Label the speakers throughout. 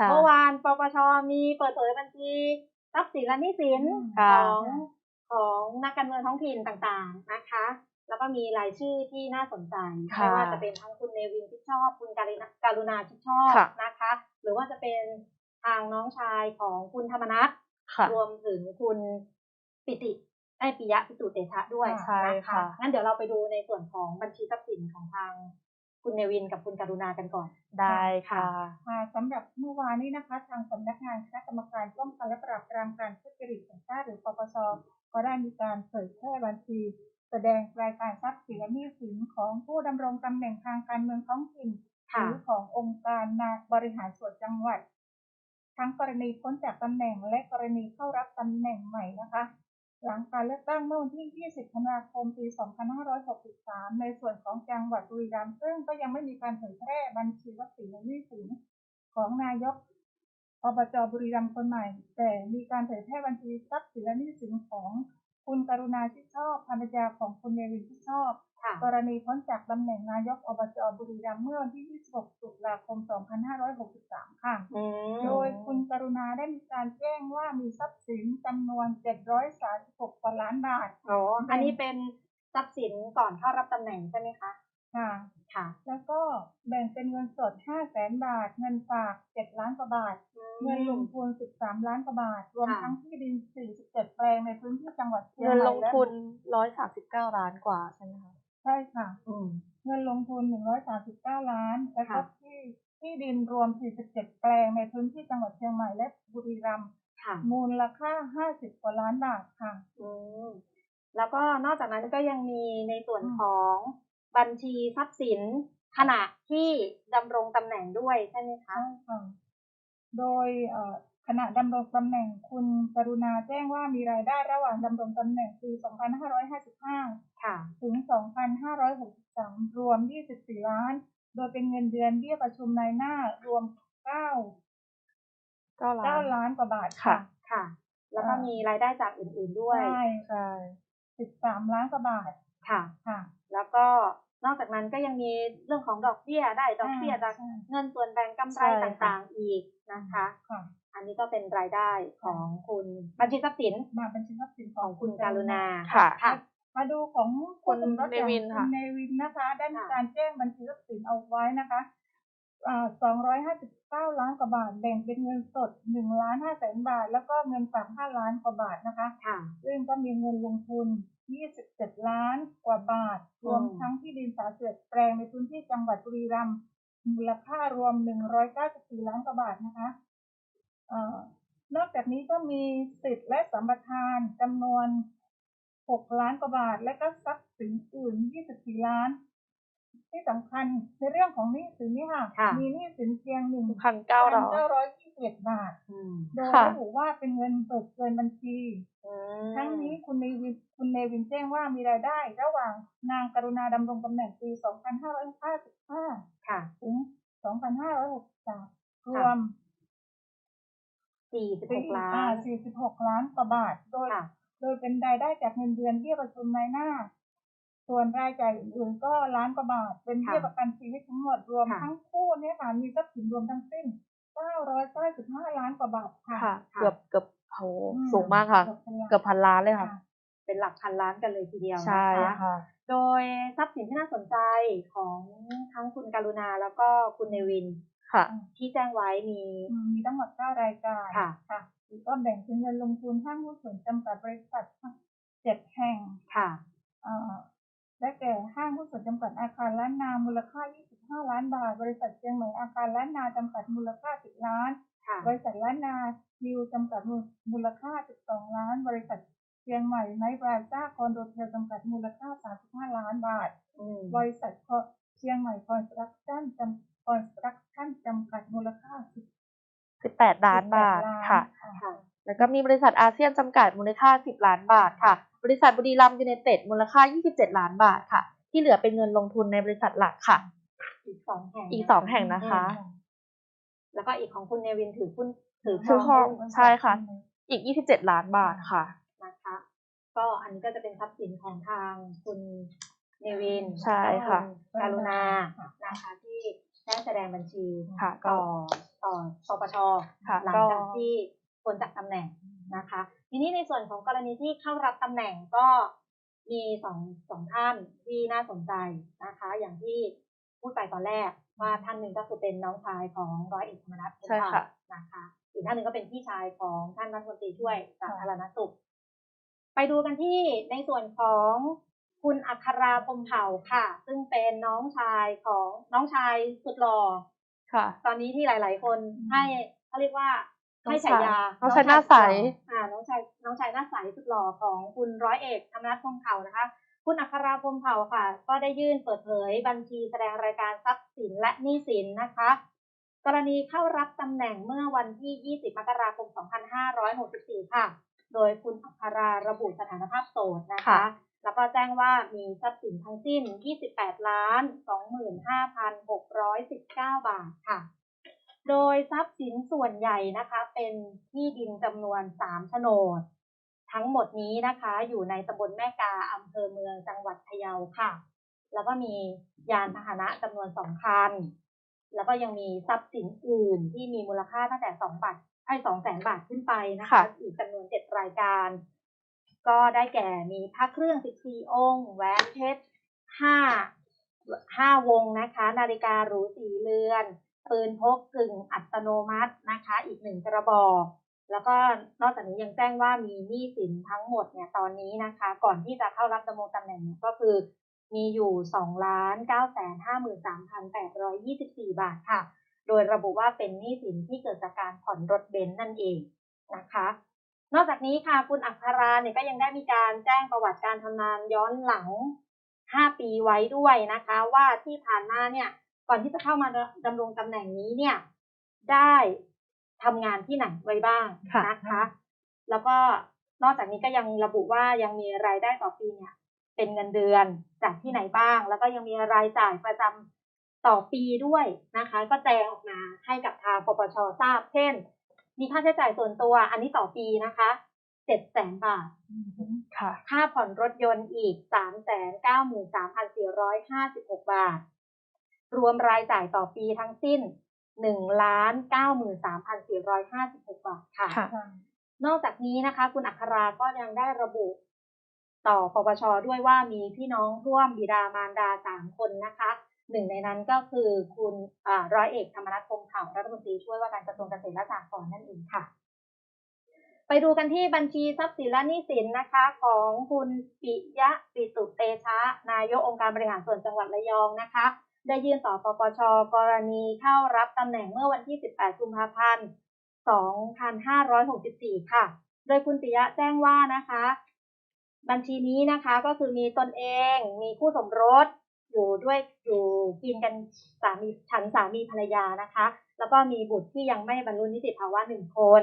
Speaker 1: ค่ะ
Speaker 2: เมื่อวานปปชมีเปิดเผยบัญชีทรัพย์สินและหนี้สิน
Speaker 1: ค่ะ
Speaker 2: ของของนักการเมืองท้องถิ่นต่างๆนะคะ แล้วก็มีรายชื่อที่น่าสนใจ
Speaker 1: ค่ะ
Speaker 2: ไม่ว่าจะเป็นทั้งคุณเนวินที่ชอบ คุณการินาการุณาที่ชอบ
Speaker 1: ค่ะ
Speaker 2: นะคะ หรือว่าจะเป็นทางน้องชายของคุณธรรมนัท
Speaker 1: ค่ะ
Speaker 2: รวมถึงคุณปิติไอปิยะปิตุเตชะด้วย
Speaker 1: ใช่
Speaker 2: นะ
Speaker 1: ค่ะ
Speaker 2: งั้นเดี๋ยวเราไปดูในส่วนของบัญชีทรัพย์สินของทาง คุณเนวินกับคุณการุณากันก่อน
Speaker 1: ได้ค่ะ
Speaker 3: ค่ะสำหรับเมื่อวานนี้นะคะ ทางสำนักงานคณะกรรมการป้องกันและปราบปรามการทุจริตแห่งชาติหรือปปชก็ได้มีการเผยแพร่บัญชี แสดงรายการทรัพย์สินและหนี้สินของผู้ดำรงตำแหน่งทางการเมืองท้องถิ่นห
Speaker 2: ค่ะ
Speaker 3: รือขององค์การนาบริหารส่วนจังหวัด ทั้งกรณีพ้นจากตำแหน่งและกรณีเข้ารับตำแหน่งใหม่นะคะ หลังการเลือกตั้งเมื่อวันที่ 20 ธันวาคม ปี 2563 ในส่วนของจังหวัดบุรีรัมย์ซึ่งก็ยังไม่มีการเผยแพร่บัญชีทรัพย์สินและหนี้สินของนายกอบจบุรีรัมย์คนใหม่ แต่มีการเผยแพร่บัญชีทรัพย์สินและหนี้สินของคุณกรุณาชิดชอบภรรยาของคุณเนวินชิดชอบ
Speaker 2: ค่ะ
Speaker 3: กรณีพ้นจากตำแหน่งนายกอบจบุรีรัมย์เมื่อวันที่ 26 ตุลาคม 2563 ค่ะ
Speaker 2: อืม
Speaker 3: โดยคุณกรุณา ได้มีการแจ้งว่ามีทรัพย์สินจำนวน 736กว่าล้านบาท
Speaker 2: อ๋ออันนี้เป็นทรัพย์สินก่อนเข้ารับตำแหน่งใช่ไหมคะ
Speaker 3: ค่ะ
Speaker 2: ค่ะ
Speaker 3: แล้วก็แบ่งเป็นเงินสด5แสนบาท เงินฝาก 7 ล้านกว่าบาท เงินลงทุน 13 ล้านกว่าบาท รวม
Speaker 2: ค่ะ
Speaker 3: ทั้งที่ดิน 47 แปลงในพื้นที่จังหวัดเชียง
Speaker 1: เงิน
Speaker 3: ใหม่
Speaker 1: ลง
Speaker 3: และ
Speaker 1: ทุนร้อยสามสิบเก้าล้านกว่าใช่ไหมคะ
Speaker 3: ใช่ค่ะ
Speaker 2: อืม
Speaker 3: เงินลงทุน 139 ล้าน แล้วก็
Speaker 2: ค่ะ
Speaker 3: ที่ที่ดินรวม 47 แปลงในพื้นที่จังหวัดเชียงใหม่และบุ รีรัมย์
Speaker 2: ค่ะ
Speaker 3: มูลค่า50กว่าล้านบาทค่ะ
Speaker 2: อืมแล้วก็นอกจากนั้นก็ยังมีในส่วน
Speaker 3: อืม
Speaker 2: ของบัญชีทรัพย์สินขณะที่ดำรงตำแหน่งด้วยใช่ไหมคะ
Speaker 3: ใช่ค่ะโดยเอ่อขณะดำรงตำแหน่งคุณกรุณาแจ้งว่ามีรายได้ระหว่างดำรงตำแหน่งปี 2555
Speaker 2: ค่ะ
Speaker 3: ถึง 2563 รวม 24 ล้าน โดยเป็นเงินเดือนเบี้ยประชุมนายหน้ารวม 9
Speaker 1: เก้าล้าน
Speaker 3: 9ล้านกว่าบาท
Speaker 1: ค่ะ
Speaker 3: ค่ะ
Speaker 2: ค่ะ แล้วก็มีรายได้จากอื่นๆด้วย
Speaker 3: ใช่
Speaker 1: ใช่
Speaker 3: 13ล้านกว่าบาท
Speaker 2: ค่ะ
Speaker 3: ค่ะ
Speaker 2: แล้วก็นอกจากนั้นก็ยังมีเรื่องของดอกเบี้ยได้ดอกเบี้ยจาก
Speaker 3: ใช่
Speaker 2: เงินส่วนแบ่งกำไร
Speaker 1: ใช่ค่ะ
Speaker 2: ต่างๆอีกนะคะ
Speaker 3: ค่ะ
Speaker 2: อันนี้ก็เป็นรายได้ของคุณบัญชีทรัพย์สิน
Speaker 3: มาเป็นชิ้นทรัพย์สินข
Speaker 2: ข
Speaker 3: อ
Speaker 2: องงคุณการุณา
Speaker 1: ค่ะ
Speaker 2: ค่ะ
Speaker 3: มาดูของ
Speaker 1: คุณ
Speaker 3: สมรส
Speaker 1: เนวิน
Speaker 3: อย่าง
Speaker 1: ค่ะ
Speaker 3: ณเนวินนะคะ ได้มี
Speaker 2: ค่ะ
Speaker 3: การแจ้งบัญชีทรัพย์สินเอาไว้นะคะอ่า 259 ล้านกว่าบาท แบ่งเป็นเงินสด1ล้าน5แสนบาท แล้วก็เงินฝาก5ล้านกว่าบาทนะคะ
Speaker 2: ค่ะ
Speaker 3: ซึ่งก็มีเงินลงทุน 27 ล้านกว่าบาท รวม
Speaker 2: อืม
Speaker 3: ทั้งที่ดินสาเสือแปลงในพื้นที่จังหวัดบุรีรัมย์มูลค่ารวม 194 ล้านกว่าบาทนะคะเอ่อนอกจากนี้ก็มีสิทธิ์และสัมปทานจำนวน 6 ล้านกว่าบาท และก็ทรัพย์สินอื่น 24 ล้าน ที่สำคัญในเรื่องของหนี้สินนี่ค่ะ
Speaker 2: ค่ะ
Speaker 3: มีหนี้สินเพียง
Speaker 1: พันเก้าร้อย
Speaker 3: 1,921บาท
Speaker 2: อืม
Speaker 3: โดย
Speaker 1: ค่ะ
Speaker 3: ระบุว่าเป็นเงินเบิกเกินบัญชี
Speaker 2: อืม
Speaker 3: ทั้งนี้คุณเนวินคุณเนวินแจ้งว่ามีรายได้ ระหว่างนางกรุณาดำรงตำแหน่งปี 2555
Speaker 2: ค่ะ
Speaker 3: ถึง 2563 รวม
Speaker 2: สี่สิบหกล้าน
Speaker 3: อ่46 ล้านกว่าบาท โดย
Speaker 2: ค่ะ
Speaker 3: โดยเป็นรายได้จากเงินเดือนเบี้ยประชุมนายหน้า ส่วนรายจ่ายอื่นๆก็ล้านกว่าบาท เป็นเบี้ย
Speaker 2: ค่ะ
Speaker 3: ประกันชีวิตทั้งหมดรวม
Speaker 2: ค่ะ
Speaker 3: ทั้งคู่เนี่ยค่ะมีทรัพย์สินรวมทั้งสิ้น995ล้านกว่าบาทค่ะ
Speaker 1: ค่ะ
Speaker 2: ค่ะ
Speaker 1: เกือบเกือบโห
Speaker 3: อืม
Speaker 1: สูงมากค่ะ
Speaker 3: เกือบพันล้าน
Speaker 1: เกือบพันล้านเลยค่ะ
Speaker 3: ค่ะ
Speaker 2: เป็นหลักพันล้านกันเลยทีเดียวนะคะ
Speaker 1: ใช่ค่ะ
Speaker 2: โดยทรัพย์สินที่น่าสนใจของทั้งคุณการุณาแล้วก็คุณเนวิน
Speaker 1: ค่ะ
Speaker 2: ที่แจ้งไว้มี
Speaker 3: อืมมีทั้งหมด9รายการ
Speaker 2: ค่ะ
Speaker 3: ค่ะก็แบ่งเป็นเงินลงทุนห้างหุ้นส่วนจำกัดบริษัทเจ็ดแห่ง
Speaker 2: ค่ะ
Speaker 3: เอ่อได้แก่ ห้างหุ้นส่วนจำกัดอาคารล้านนา มูลค่า 25 ล้านบาท บริษัทเชียงใหม่อาคารล้านนาจำกัดมูลค่า 10 ล้าน
Speaker 2: ค่ะ
Speaker 3: บริษัทล้านนาฮิวจำกัดมูลค่า 12 ล้าน บริษัทเชียงใหม่ไนท์บราซ่าคอนโดเทลจำกัดมูลค่า 35 ล้านบาท
Speaker 2: อืม
Speaker 3: บริษัทเชียงใหม่คอนสตรักชั่นจำคอนสตรักชั่นจำกัดมูลค่า10
Speaker 1: สิบแปดล้านบาท
Speaker 3: ล้าน
Speaker 1: ค่ะ
Speaker 2: ค่ะ
Speaker 1: แล้วก็มีบริษัทอาเซียนจำกัดมูลค่า 10 ล้านบาทค่ะ บริษัทบุรีรัมย์ยูไนเต็ดมูลค่า 27 ล้านบาทค่ะ ที่เหลือเป็นเงินลงทุนในบริษัทหลักค่ะ
Speaker 2: อีกสองแห่ง
Speaker 1: อีกสองแห่งนะคะ
Speaker 2: อืมแล้วก็อีกของคุณเนวินถือหุ้นถือ
Speaker 1: ถือ
Speaker 2: ท
Speaker 1: ท
Speaker 2: อ
Speaker 1: องงใช่ค่ะ อีก27ล้านบาทค่ะ
Speaker 2: นะคะ ก็อันนี้ก็จะเป็นทรัพย์สินของทางคุณเนวิน
Speaker 1: ใช่ค่ะ
Speaker 2: แล้วก็ณการุณานะคะที่ได้แสดงบัญชี
Speaker 1: ค่ะ
Speaker 2: ต่อต่อปปช
Speaker 1: ค่ะ
Speaker 2: หลัง
Speaker 1: ก็
Speaker 2: จากที่พ้นจากตำแหน่งนะคะ ทีนี้ในส่วนของกรณีที่เข้ารับตำแหน่งก็ มีสองสองท่านที่น่าสนใจนะคะ อย่างที่พูดไปตอนแรกว่าท่านหนึ่งก็คือเป็นน้องชายของร้อยเอกธรรมนัฐพรหม
Speaker 1: ใช่
Speaker 2: เผ่า
Speaker 1: ค่ะ
Speaker 2: นะคะ อีกท่านหนึ่งก็เป็นพี่ชายของท่านรัฐมนตรีช่วยสาธารณสุข ไปดูกันที่ในส่วนของคุณอัคราพรหมเผ่าค่ะ ซึ่งเป็นน้องชายของน้องชายสุดหล่อ
Speaker 1: ค่ะ
Speaker 2: ตอนนี้ที่หลาย ๆ คนให้เขาเรียกว่า ให้ฉายา
Speaker 1: น้องชายหน้าใส
Speaker 2: อ่าน้องชายน้องชายหน้าใสสุดหล่อของคุณร้อยเอกธรรมนัฐพรหมเผ่านะคะ คุณอัคราพรหมเผ่าค่ะ ก็ได้ยื่นเปิดเผย บัญชีแสดงรายการทรัพย์สินและหนี้สินนะคะ กรณีเข้ารับตำแหน่งเมื่อวันที่ 20 มกราคม 2564 ค่ะ โดยคุณอัคราระบุสถานภาพโสดนะคะ
Speaker 1: ค่ะ
Speaker 2: แล้วก็แจ้งว่ามีทรัพย์สินทั้งสิ้น 28 ล้าน 25,619 บาทค่ะ โดยทรัพย์สินส่วนใหญ่นะคะ เป็นที่ดินจำนวน3โฉนด ทั้งหมดนี้นะคะ อยู่ในตำบลแม่กาอำเภอเมืองจังหวัดพะเยาค่ะ แล้วก็มียานพาหนะจำนวนสองคัน แล้วก็ยังมีทรัพย์สินอื่นที่มีมูลค่าตั้งแต่สองบาทไอ้สองแสนบาทขึ้นไปนะคะ
Speaker 1: ค่ะ
Speaker 2: อีกจำนวนเจ็ดรายการ ก็ได้แก่มีพระเครื่อง14องค์แหวนเพชรห้าห้าวงนะคะ นาฬิกาหรูสีเรือน ปืนพกกึ่งอัตโนมัตินะคะ อีกหนึ่งกระบอก แล้วก็นอกจากนี้ยังแจ้งว่ามีหนี้สินทั้งหมดเนี่ยตอนนี้นะคะ ก่อนที่จะเข้ารับดำรงตำแหน่งก็คือมีอยู่2ล้าน9แสน53,824บาทค่ะ โดยระบุว่าเป็นหนี้สินที่เกิดจากการผ่อนรถเบนซ์นั่นเองนะคะ นอกจากนี้ค่ะคุณอัคราเนี่ยก็ยังได้มีการแจ้งประวัติการทำงานย้อนหลัง 5 ปีไว้ด้วยนะคะ ว่าที่ผ่านมาเนี่ย ก่อนที่จะเข้ามาดำรงตำแหน่งนี้เนี่ย ได้ทำงานที่ไหนไว้บ้าง
Speaker 1: ค่ะ
Speaker 2: นะคะ แล้วก็นอกจากนี้ก็ยังระบุว่ายังมีรายได้ต่อปีเนี่ย เป็นเงินเดือนจากที่ไหนบ้าง แล้วก็ยังมีรายจ่ายประจำต่อปีด้วยนะคะ ก็แจ้งออกมาให้กับทางปปชทราบ เช่น มีค่าใช้จ่ายส่วนตัวอันนี้ต่อปีนะคะเจ็ดแสนบาท
Speaker 1: ค่ะ
Speaker 2: ค่าผ่อนรถยนต์อีก393,456บาท รวมรายจ่ายต่อปีทั้งสิ้น1,93,456บาทค่ะ
Speaker 1: ค่ะ
Speaker 2: นอกจากนี้นะคะ คุณอัคราก็ยังได้ระบุต่อปปชด้วยว่ามีพี่น้องร่วมบิดามารดาสามคนนะคะ หนึ่งในนั้นก็คือคุณอ่าร้อยเอกธรรมนัฐพรหมเผ่ารัฐมนตรีช่วยว่าการกระทรวงเกษตรและสหกรณ์นั่นเองค่ะ ไปดูกันที่บัญชีทรัพย์สินและหนี้สินนะคะ ของคุณปิยะปิตุเตชะ นายกองค์การบริหารส่วนจังหวัดระยองนะคะ ได้ยื่นต่อปปช กรณีเข้ารับตำแหน่งเมื่อวันที่ 18 กุมภาพันธ์ 2564 ค่ะ โดยคุณปิยะแจ้งว่านะคะ บัญชีนี้นะคะก็คือมีตนเอง มีคู่สมรส อยู่ด้วยอยู่กินกันสามีฉันสามีภรรยานะคะ แล้วก็มีบุตรที่ยังไม่บรรลุนิติภาวะหนึ่งคน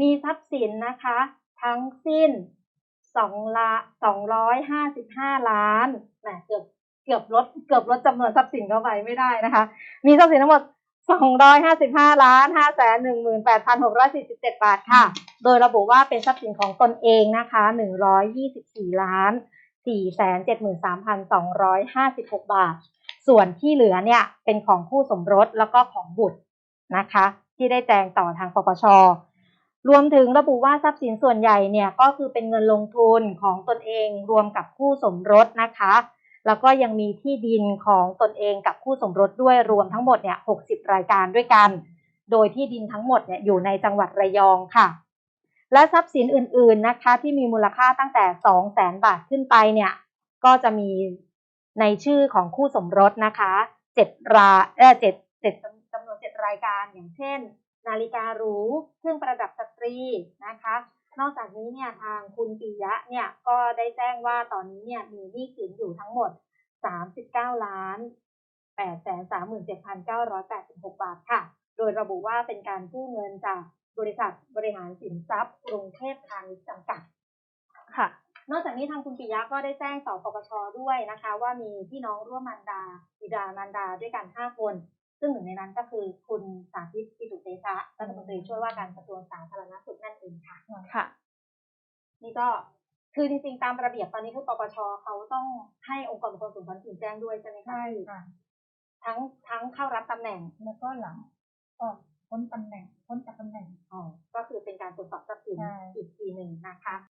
Speaker 2: มีทรัพย์สินนะคะ ทั้งสิ้นสองละสองร้อยห้าสิบห้าล้านแหมเกือบ เกือบลดเกือบลดจำนวนทรัพย์สินเข้าไปไม่ได้นะคะ มีทรัพย์สินทั้งหมดสองร้อยห้าสิบห้าล้านห้าแสนหนึ่งหมื่นแปดพันหกร้อยสี่สิบาทค่ะ โดยระบุว่าเป็นทรัพย์สินของตนเองนะคะหนึ่งร้อยยี่สิบสี่ล้านสี่แสนเจ็ดหมื่นสามพันสองร้อยห้าสิบหกบาท ส่วนที่เหลือเนี่ยเป็นของคู่สมรสแล้วก็ของบุตรนะคะ ที่ได้แจ้งต่อทางปปชรวมถึงระบุว่าทรัพย์สินส่วนใหญ่เนี่ยก็คือเป็นเงินลงทุนของตนเองรวมกับคู่สมรสนะคะ แล้วก็ยังมีที่ดินของตนเองกับคู่สมรสด้วยรวมทั้งหมดเนี่ย60 รายการด้วยกัน โดยที่ดินทั้งหมดเนี่ยอยู่ในจังหวัดระยองค่ะ และทรัพย์สินอื่นๆนะคะที่มีมูลค่าตั้งแต่ 2 0 0แสนบาทขึ้นไปเนี่ยก็จะมีในชื่อของคู่สมรสนะคะเจ็ดราเออเจ็ดเจ็ดจำนวนเจ็ดรายการอย่างเช่น นาฬิการูเครื่องประดับสตรีนะคะ นอกจากนี้เนี่ยทางคุณปิยะเนี่ยก็ได้แจ้งว่าตอนนี้เนี่ยมีหนี้สินอยู่ทั้งหมด 39 ล้าน8 3 7 9 8 6 บาทค่ะ โดยระบุว่าเป็นการกู้เงินจากบริษัทบริหารสินทรัพย์กรุงเทพพาณิชย์จำกัด
Speaker 1: ค่ะ
Speaker 2: นอกจากนี้ทางคุณปิยะก็ได้แจ้งต่อปปชด้วยนะคะ ว่ามีพี่น้องร่วมมารดาบิดามารดาด้วยกัน 5 คน ซึ่งหนึ่งในนั้นก็คือคุณสาธิตปิตุเตชะรัฐมนตรีช่วยว่าการกระทรวงสาธารณสุข เองค่ะ
Speaker 1: ค่ะ
Speaker 2: นี่ก็คือจริงๆ ตามระเบียบตอนนี้คือปปชเขาต้องให้องค์กรปกครองส่วนท้องถิ่นแจ้งด้วยใช่ไหมคะ
Speaker 3: ใช่ค่ะ
Speaker 2: ทั้งทั้งเข้ารับตำแหน่ง
Speaker 3: แล้วก็หลังออกพ้นตำแหน่งพ้นจากตำแหน่ง
Speaker 2: อ๋อก็คือเป็นการตรวจสอบทรัพย์สิน
Speaker 3: ใช่
Speaker 2: อีกทีหนึ่งนะคะ